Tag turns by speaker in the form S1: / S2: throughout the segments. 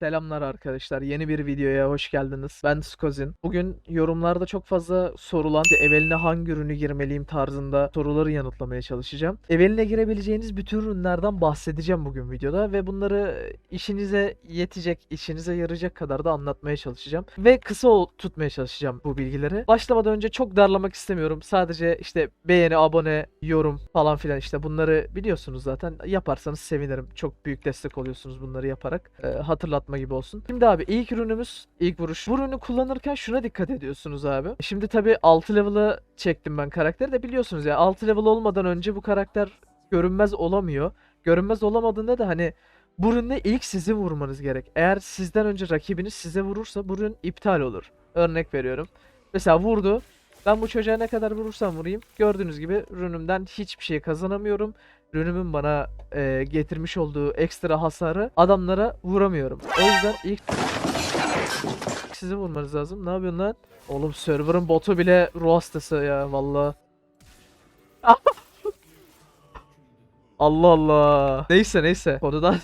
S1: Selamlar arkadaşlar. Yeni bir videoya hoş geldiniz. Ben Skozin. Bugün yorumlarda çok fazla sorulan eveline hangi ürünü girmeliyim tarzında soruları yanıtlamaya çalışacağım. Eveline girebileceğiniz bütün ürünlerden bahsedeceğim bugün videoda ve bunları işinize yetecek, işinize yarayacak kadar da anlatmaya çalışacağım. Ve kısa tutmaya çalışacağım bu bilgileri. Başlamadan önce çok darlamak istemiyorum. Sadece işte beğeni, abone, yorum falan filan işte bunları biliyorsunuz zaten. Yaparsanız sevinirim. Çok büyük destek oluyorsunuz bunları yaparak. Ee, hatırlatma gibi olsun. Şimdi abi ilk ürünümüz ilk vuruş. Bu ürünü kullanırken şuna dikkat ediyorsunuz abi. Şimdi tabii 6 level'ı çektim ben karakteri de biliyorsunuz ya 6 level olmadan önce bu karakter görünmez olamıyor. Görünmez olamadığında da hani bu üründe ilk sizin vurmanız gerek. Eğer sizden önce rakibiniz size vurursa bu ürün iptal olur. Örnek veriyorum. Mesela vurdu. Ben bu çocuğa ne kadar vurursam vurayım. Gördüğünüz gibi ürünümden hiçbir şey kazanamıyorum. Ürünümün bana e, getirmiş olduğu ekstra hasarı adamlara vuramıyorum. O yüzden ilk sizin vurmanız lazım. Ne yapıyorsun lan? Oğlum server'ın botu bile ruh hastası ya valla. Allah Allah. Neyse neyse. Konudan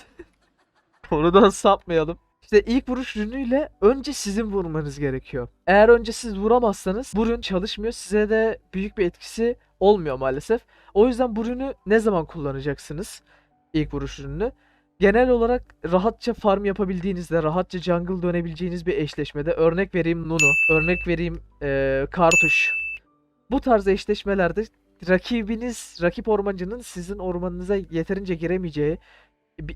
S1: konudan sapmayalım. İşte ilk vuruş ürünüyle önce sizin vurmanız gerekiyor. Eğer önce siz vuramazsanız bu ürün çalışmıyor. Size de büyük bir etkisi olmuyor maalesef. O yüzden bu ürünü ne zaman kullanacaksınız? İlk vuruş ürünü. Genel olarak rahatça farm yapabildiğinizde, rahatça jungle dönebileceğiniz bir eşleşmede örnek vereyim Nunu, örnek vereyim eee Kartuş. Bu tarz eşleşmelerde rakibiniz, rakip ormancının sizin ormanınıza yeterince giremeyeceği,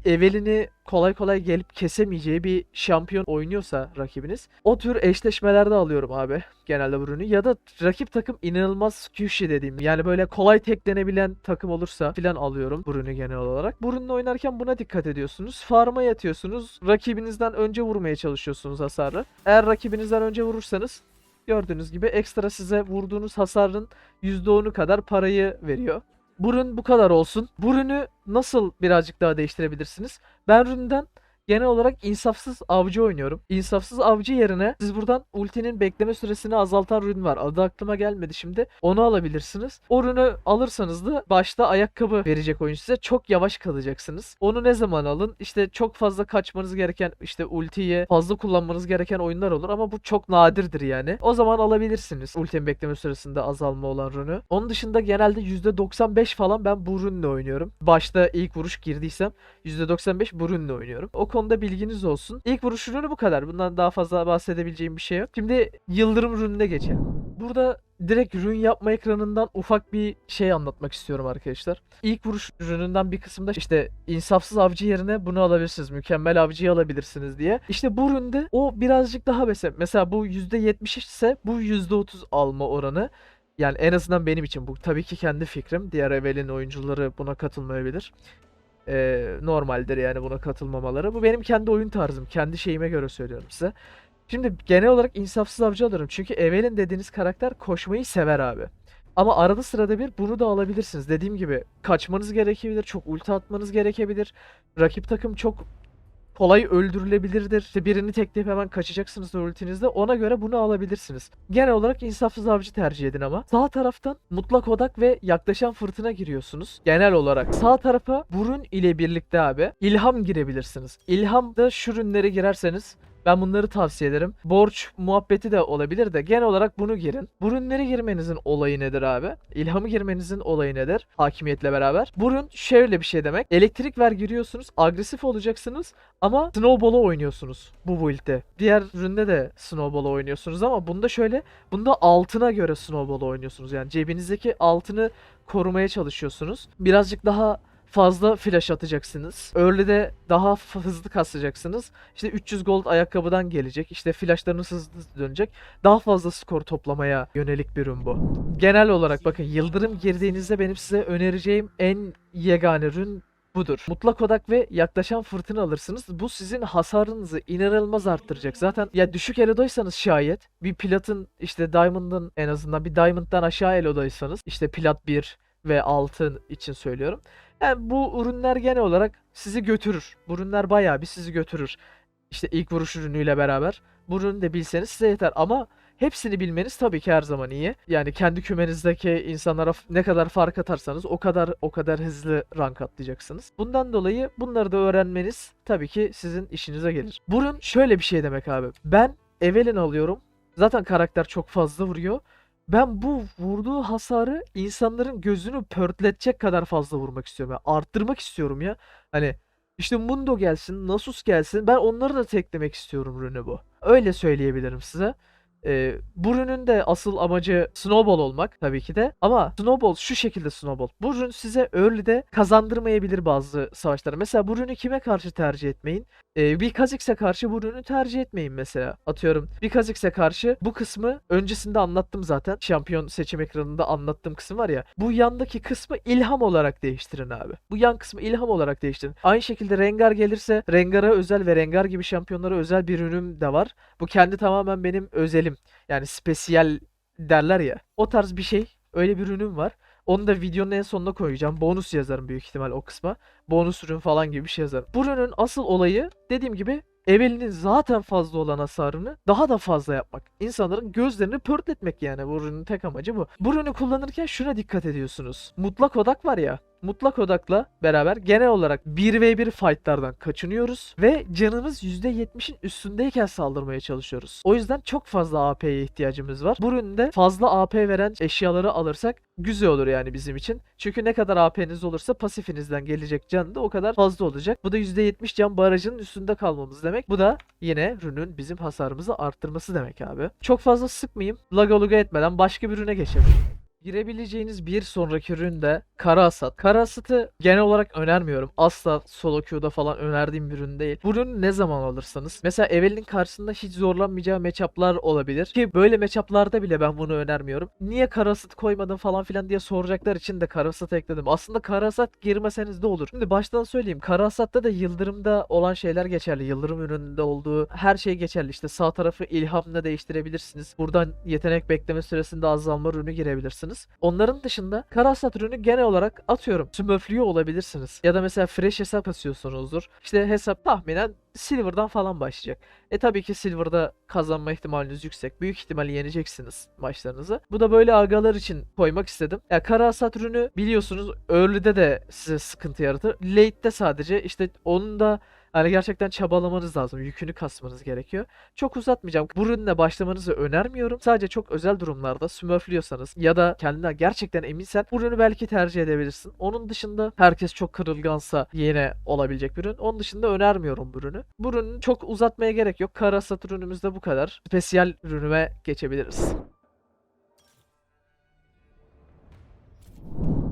S1: evelini kolay kolay gelip kesemeyeceği bir şampiyon oynuyorsa rakibiniz o tür eşleşmelerde alıyorum abi genelde bu ya da rakip takım inanılmaz squishy dediğim yani böyle kolay teklenebilen takım olursa filan alıyorum bu genel olarak. Bu oynarken buna dikkat ediyorsunuz. Farm'a yatıyorsunuz. Rakibinizden önce vurmaya çalışıyorsunuz hasarı. Eğer rakibinizden önce vurursanız gördüğünüz gibi ekstra size vurduğunuz hasarın %10'u kadar parayı veriyor. Bu ürün bu kadar olsun. Bu ürünü nasıl birazcık daha değiştirebilirsiniz? Ben üründen genel olarak insafsız avcı oynuyorum. İnsafsız avcı yerine siz buradan ultinin bekleme süresini azaltan ürün var. Adı aklıma gelmedi şimdi. Onu alabilirsiniz. O ürünü alırsanız da başta ayakkabı verecek oyun size. Çok yavaş kalacaksınız. Onu ne zaman alın? İşte çok fazla kaçmanız gereken işte ultiyi fazla kullanmanız gereken oyunlar olur ama bu çok nadirdir yani. O zaman alabilirsiniz ultinin bekleme süresinde azalma olan ürünü. Onun dışında genelde %95 falan ben bu ürünle oynuyorum. Başta ilk vuruş girdiysem %95 bu ürünle oynuyorum. O konuda bilginiz olsun. İlk vuruş ürünü bu kadar. Bundan daha fazla bahsedebileceğim bir şey yok. Şimdi yıldırım ürününe geçelim. Burada direkt ürün yapma ekranından ufak bir şey anlatmak istiyorum arkadaşlar. İlk vuruş ürününden bir kısımda işte insafsız avcı yerine bunu alabilirsiniz. Mükemmel avcıyı alabilirsiniz diye. İşte bu üründe o birazcık daha mesela mesela bu %70 ise bu %30 alma oranı. Yani en azından benim için bu tabii ki kendi fikrim. Diğer Evel'in oyuncuları buna katılmayabilir. Ee, normaldir yani buna katılmamaları. Bu benim kendi oyun tarzım. Kendi şeyime göre söylüyorum size. Şimdi genel olarak insafsız avcı alırım. Çünkü Evelyn dediğiniz karakter koşmayı sever abi. Ama arada sırada bir bunu da alabilirsiniz. Dediğim gibi kaçmanız gerekebilir. Çok ulti atmanız gerekebilir. Rakip takım çok kolay öldürülebilirdir. İşte birini tekleyip hemen kaçacaksınız ultinizde. Ona göre bunu alabilirsiniz. Genel olarak insafsız avcı tercih edin ama. Sağ taraftan mutlak odak ve yaklaşan fırtına giriyorsunuz. Genel olarak sağ tarafa burun ile birlikte abi ilham girebilirsiniz. İlhamda şu ürünlere girerseniz ben bunları tavsiye ederim. Borç muhabbeti de olabilir de genel olarak bunu girin. Bu ürünlere girmenizin olayı nedir abi? İlhamı girmenizin olayı nedir? Hakimiyetle beraber. Bu ürün şöyle bir şey demek. Elektrik ver giriyorsunuz. Agresif olacaksınız ama Snowball'u oynuyorsunuz bu build'de. Diğer üründe de Snowball'u oynuyorsunuz ama bunda şöyle bunda altına göre Snowball'u oynuyorsunuz. Yani cebinizdeki altını korumaya çalışıyorsunuz. Birazcık daha fazla flash atacaksınız. Early'de daha hızlı kasacaksınız. İşte 300 gold ayakkabıdan gelecek. İşte flashlarınız hızlı dönecek. Daha fazla skor toplamaya yönelik bir ürün bu. Genel olarak bakın yıldırım girdiğinizde benim size önereceğim en yegane ürün budur. Mutlak odak ve yaklaşan fırtına alırsınız. Bu sizin hasarınızı inanılmaz arttıracak. Zaten ya düşük elodaysanız şayet bir platın işte diamond'ın en azından bir diamond'dan aşağı elodaysanız işte plat 1 ve altın için söylüyorum. Yani bu ürünler genel olarak sizi götürür. Bu ürünler bayağı bir sizi götürür. İşte ilk vuruş ürünüyle beraber. Bu ürünü de bilseniz size yeter ama hepsini bilmeniz tabii ki her zaman iyi. Yani kendi kümenizdeki insanlara ne kadar fark atarsanız o kadar o kadar hızlı rank atlayacaksınız. Bundan dolayı bunları da öğrenmeniz tabii ki sizin işinize gelir. Burun şöyle bir şey demek abi. Ben Evelyn alıyorum. Zaten karakter çok fazla vuruyor. Ben bu vurduğu hasarı insanların gözünü pörtletecek kadar fazla vurmak istiyorum. Yani arttırmak istiyorum ya. Hani işte Mundo gelsin, Nasus gelsin. Ben onları da teklemek istiyorum rünü bu. Öyle söyleyebilirim size. Ee, bu de asıl amacı snowball olmak tabii ki de. Ama snowball şu şekilde snowball. Bu rün size early'de kazandırmayabilir bazı savaşları. Mesela bu kime karşı tercih etmeyin? Ee, bir Kha'Zix'e karşı bu tercih etmeyin mesela. Atıyorum bir Kha'Zix'e karşı bu kısmı öncesinde anlattım zaten. Şampiyon seçim ekranında anlattığım kısım var ya. Bu yandaki kısmı ilham olarak değiştirin abi. Bu yan kısmı ilham olarak değiştirin. Aynı şekilde Rengar gelirse Rengar'a özel ve Rengar gibi şampiyonlara özel bir ürünüm de var. Bu kendi tamamen benim özelim. Yani spesiyel derler ya. O tarz bir şey. Öyle bir ürünüm var. Onu da videonun en sonuna koyacağım. Bonus yazarım büyük ihtimal o kısma. Bonus ürün falan gibi bir şey yazarım. Bu ürünün asıl olayı dediğim gibi Evelyn'in zaten fazla olan hasarını daha da fazla yapmak. İnsanların gözlerini pörtletmek yani bu ürünün tek amacı bu. Bu ürünü kullanırken şuna dikkat ediyorsunuz. Mutlak odak var ya. Mutlak odakla beraber genel olarak 1v1 fightlardan kaçınıyoruz ve canımız %70'in üstündeyken saldırmaya çalışıyoruz. O yüzden çok fazla AP'ye ihtiyacımız var. Bu üründe fazla AP veren eşyaları alırsak güzel olur yani bizim için. Çünkü ne kadar AP'niz olursa pasifinizden gelecek can da o kadar fazla olacak. Bu da %70 can barajının üstünde kalmamız demek. Bu da yine ürünün bizim hasarımızı arttırması demek abi. Çok fazla sıkmayayım. Lagaluga etmeden başka bir ürüne geçelim. Girebileceğiniz bir sonraki ürün de Kara Hasat. Kara Hasat'ı genel olarak önermiyorum. Asla solo queue'da falan önerdiğim bir ürün değil. Bu ürünü ne zaman alırsanız. Mesela Evelyn'in karşısında hiç zorlanmayacağı matchup'lar olabilir. Ki böyle matchup'larda bile ben bunu önermiyorum. Niye Kara Hasat koymadın falan filan diye soracaklar için de Kara Hasat ekledim. Aslında Kara Hasat girmeseniz de olur. Şimdi baştan söyleyeyim. Kara Hasat'ta da Yıldırım'da olan şeyler geçerli. Yıldırım ürününde olduğu her şey geçerli. İşte sağ tarafı ilhamla değiştirebilirsiniz. Buradan yetenek bekleme süresinde azalma ürünü girebilirsiniz. Onların dışında Karasat ürünü genel olarak atıyorum. Smurflüyor olabilirsiniz. Ya da mesela fresh hesap asıyorsunuzdur. İşte hesap tahminen Silver'dan falan başlayacak. E tabii ki Silver'da kazanma ihtimaliniz yüksek. Büyük ihtimalle yeneceksiniz maçlarınızı. Bu da böyle agalar için koymak istedim. Ya kara hasat biliyorsunuz early'de de size sıkıntı yaratır. Late'de sadece işte onun da Hani gerçekten çabalamanız lazım. Yükünü kasmanız gerekiyor. Çok uzatmayacağım. Bu ürünle başlamanızı önermiyorum. Sadece çok özel durumlarda smurfliyorsanız ya da kendinden gerçekten eminsen bu ürünü belki tercih edebilirsin. Onun dışında herkes çok kırılgansa yine olabilecek bir ürün. Onun dışında önermiyorum bu ürünü. Çok uzatmaya gerek yok. Karasat ürünümüz de bu kadar. Spesiyel ürünüme geçebiliriz.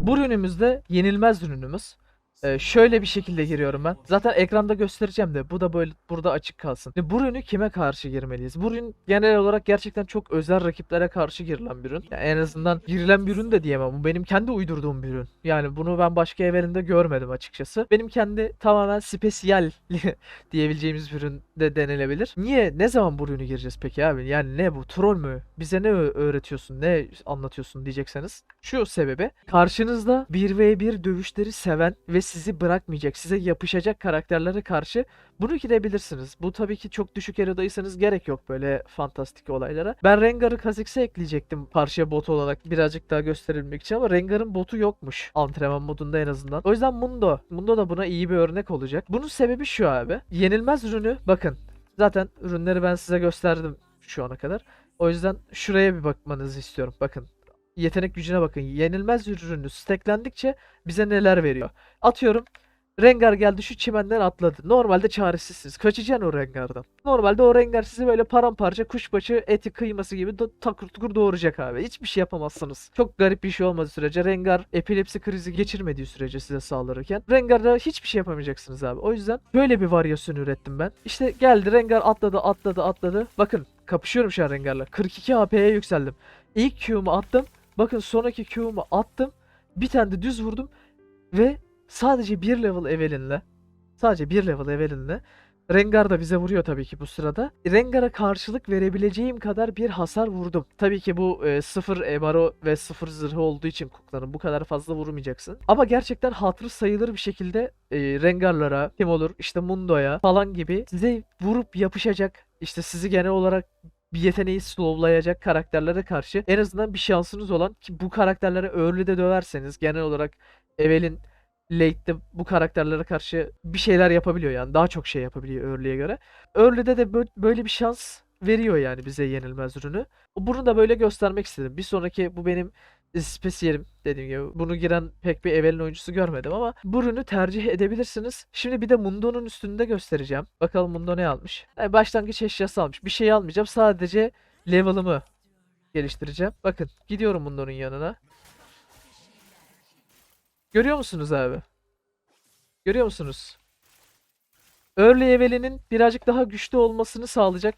S1: Bu ürünümüzde yenilmez ürünümüz. Ee, şöyle bir şekilde giriyorum ben. Zaten ekranda göstereceğim de bu da böyle burada açık kalsın. Şimdi bu ürünü kime karşı girmeliyiz? Bu ürün genel olarak gerçekten çok özel rakiplere karşı girilen bir ürün. Yani en azından girilen bir ürün de diyemem. Bu benim kendi uydurduğum bir ürün. Yani bunu ben başka evlerinde görmedim açıkçası. Benim kendi tamamen spesiyel diyebileceğimiz bir ürün de denilebilir. Niye? Ne zaman bu ürünü gireceğiz peki abi? Yani ne bu? Troll mü? Bize ne öğretiyorsun? Ne anlatıyorsun diyecekseniz. Şu sebebi. Karşınızda 1v1 dövüşleri seven ve sizi bırakmayacak, size yapışacak karakterlere karşı bunu girebilirsiniz. Bu tabii ki çok düşük erodaysanız gerek yok böyle fantastik olaylara. Ben Rengar'ı Kha'Zix'e ekleyecektim parça bot olarak birazcık daha gösterilmek için ama Rengar'ın botu yokmuş antrenman modunda en azından. O yüzden Mundo. Mundo da buna iyi bir örnek olacak. Bunun sebebi şu abi. Yenilmez ürünü bakın. Zaten ürünleri ben size gösterdim şu ana kadar. O yüzden şuraya bir bakmanızı istiyorum. Bakın yetenek gücüne bakın. Yenilmez ürünü stacklendikçe bize neler veriyor. Atıyorum Rengar geldi şu çimenden atladı. Normalde çaresizsiniz. Kaçacaksın o Rengar'dan. Normalde o Rengar sizi böyle paramparça kuşbaşı eti kıyması gibi takır tukur doğuracak abi. Hiçbir şey yapamazsınız. Çok garip bir şey olmadığı sürece Rengar epilepsi krizi geçirmediği sürece size saldırırken Rengar'da hiçbir şey yapamayacaksınız abi. O yüzden böyle bir varyasyon ürettim ben. İşte geldi Rengar atladı atladı atladı. Bakın kapışıyorum şu an Rengar'la. 42 AP'ye yükseldim. İlk Q'mu attım. Bakın sonraki Q'mu attım. Bir tane de düz vurdum. Ve sadece bir level Evelyn'le sadece bir level Evelyn'le Rengar da bize vuruyor tabii ki bu sırada. Rengar'a karşılık verebileceğim kadar bir hasar vurdum. Tabii ki bu e, sıfır MRO ve sıfır zırhı olduğu için Kuklan'ın bu kadar fazla vurmayacaksın. Ama gerçekten hatırı sayılır bir şekilde e, Rengar'lara, kim olur işte Mundo'ya falan gibi size vurup yapışacak işte sizi genel olarak bir yeteneği slowlayacak karakterlere karşı en azından bir şansınız olan ki bu karakterlere early'de döverseniz genel olarak Evelyn late'de bu karakterlere karşı bir şeyler yapabiliyor yani daha çok şey yapabiliyor early'e göre. Early'de de bö- böyle bir şans veriyor yani bize yenilmez ürünü. Bunu da böyle göstermek istedim. Bir sonraki bu benim spesiyelim dediğim gibi. Bunu giren pek bir Evelyn oyuncusu görmedim ama bu ürünü tercih edebilirsiniz. Şimdi bir de Mundo'nun üstünde göstereceğim. Bakalım Mundo ne almış. Yani başlangıç eşyası almış. Bir şey almayacağım. Sadece level'ımı geliştireceğim. Bakın gidiyorum Mundo'nun yanına. Görüyor musunuz abi? Görüyor musunuz? Early Evelyn'in birazcık daha güçlü olmasını sağlayacak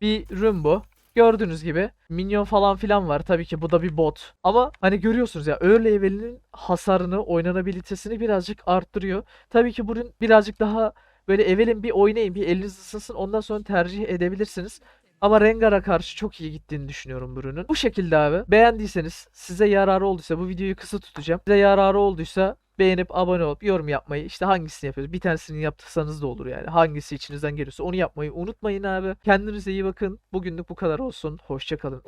S1: bir ürün bu. Gördüğünüz gibi minyon falan filan var. Tabii ki bu da bir bot. Ama hani görüyorsunuz ya early Evelyn'in hasarını, oynanabilitesini birazcık arttırıyor. Tabii ki bu ürün birazcık daha böyle Evelyn bir oynayın, bir eliniz ısınsın ondan sonra tercih edebilirsiniz. Ama Rengar'a karşı çok iyi gittiğini düşünüyorum ürünün. Bu şekilde abi. Beğendiyseniz, size yararı olduysa bu videoyu kısa tutacağım. Size yararı olduysa beğenip abone olup yorum yapmayı işte hangisini yapıyoruz? Bir tanesini yaptırsanız da olur yani. Hangisi içinizden geliyorsa onu yapmayı unutmayın abi. Kendinize iyi bakın. Bugünlük bu kadar olsun. Hoşça kalın